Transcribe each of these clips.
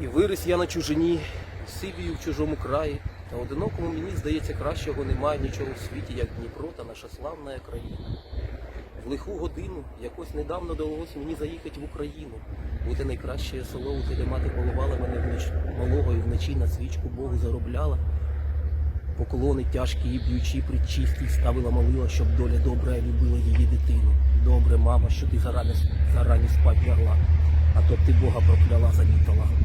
І виріс я на чужині, сивію в чужому краї. Та одинокому мені здається, кращого немає нічого в світі, як Дніпро та наша славна країна. В лиху годину якось недавно довелось мені заїхати в Україну. Бути найкраще село, те, де мати поливала мене вніч малого і вночі на свічку Богу заробляла. Поклони тяжкі і б'ючі причисті ставила молила, щоб доля добра любила її дитину. Добре, мама, що ти зарані, зарані спать лягла, а то б ти Бога прокляла за мій талант.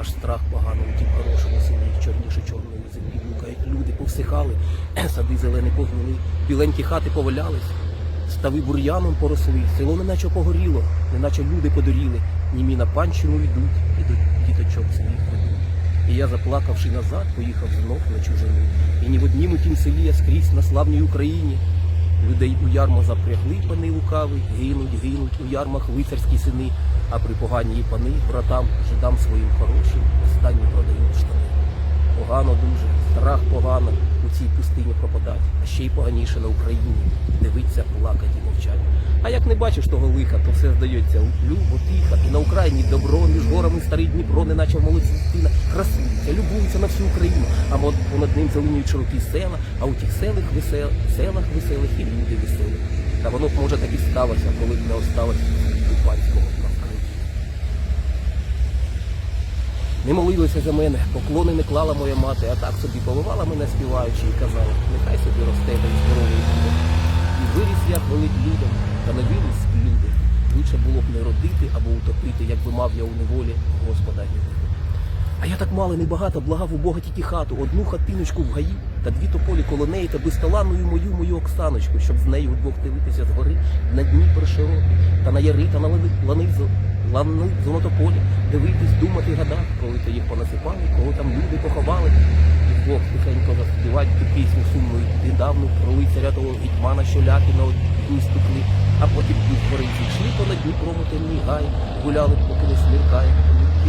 Аж страх погано у тім хорошому селі, чорніше чорної землі блукають люди, повсихали, сади зелені погнили, біленькі хати повалялись, стави бур'яном поросли, село неначе погоріло, неначе люди подоріли, німі на панщину йдуть і до діточок своїх ведуть. І я, заплакавши назад, поїхав знов на чужину. І ні в однім у тім селі, а скрізь на славній Україні. Людей у ярмо запрягли пани лукави, гинуть, гинуть у ярмах лицарські сини, а при поганій пани братам, жидам своїм хорошим, останні продають штани. Погано дуже, страх погано у цій пустині пропадать, а ще й поганіше на Україні. Дивиться, плакать і мовчать. А як не бачиш того лиха, то все здається любо, тихо, і на Україні добро, між горами старий Дніпро, неначе молодці дитина, красується, любується на всю Україну, а понад ним зеленіють широкі села, а у тих селах весел, селах веселих і люди веселі. Та воно може так і сталося, коли б не осталось панського на Україні. Не молилася за мене, поклони не клала моя мати, а так собі поливала мене співаючи і казала, нехай собі росте та й здоровий буде. І виріс я хвалить людям, та виріс люди. Лучше було б не родити або утопити, якби мав я у неволі Господа любити. А я так мало небагато благав у Бога тільки хату, одну хатиночку в гаї, та дві тополі коло неї, та безталанною мою мою Оксаночку, щоб з нею вдвох дивитися згори на Дніпр широкий, та на яри, та на лани, лани, золотополі, дивитись, думати, гадати, коли то їх понасипали, кого там люди поховали. І вдвох тихенько заспівать ту пісню сумну і давну про лицаря того гетьмана, що ляки на одній стукли, а потім дні гори йшли понад Дніпром у гай, гуляли, поки не сміркає,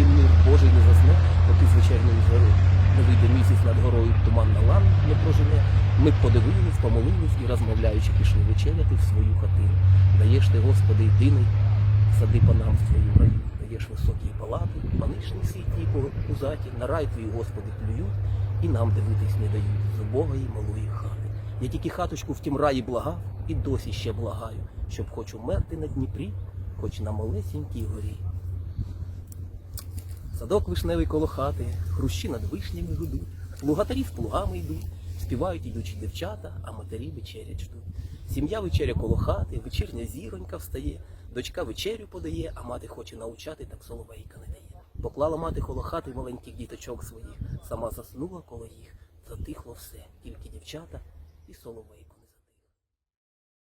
мир Божий не засне, поки з вечірньої згори не вийде місяць над горою, туман на лан не прожене. Ми подивились, помолились і розмовляючи пішли вечеряти в свою хатину. Даєш ти, Господи, єдиний, сади по нам в твою раю, даєш високі палати, панишні світлі пузаті, на рай твій, Господи, плюють, і нам дивитись не дають з убогої малої хати. Я тільки хаточку в тім раї благав, і досі ще благаю, щоб хоч умерти на Дніпрі, хоч на малесенькій горі. Садок вишневий коло хати, хрущі над вишнями гудуть, плугатарі з плугами йдуть, співають ідучі дівчата, а матері вечерять ждуть. Сім'я вечеря коло хати, вечірня зіронька встає, дочка вечерю подає, а мати хоче навчати, так соловейка не дає. Поклала мати коло хати маленьких діточок своїх, сама заснула коло їх, затихло все, тільки дівчата і соловейко.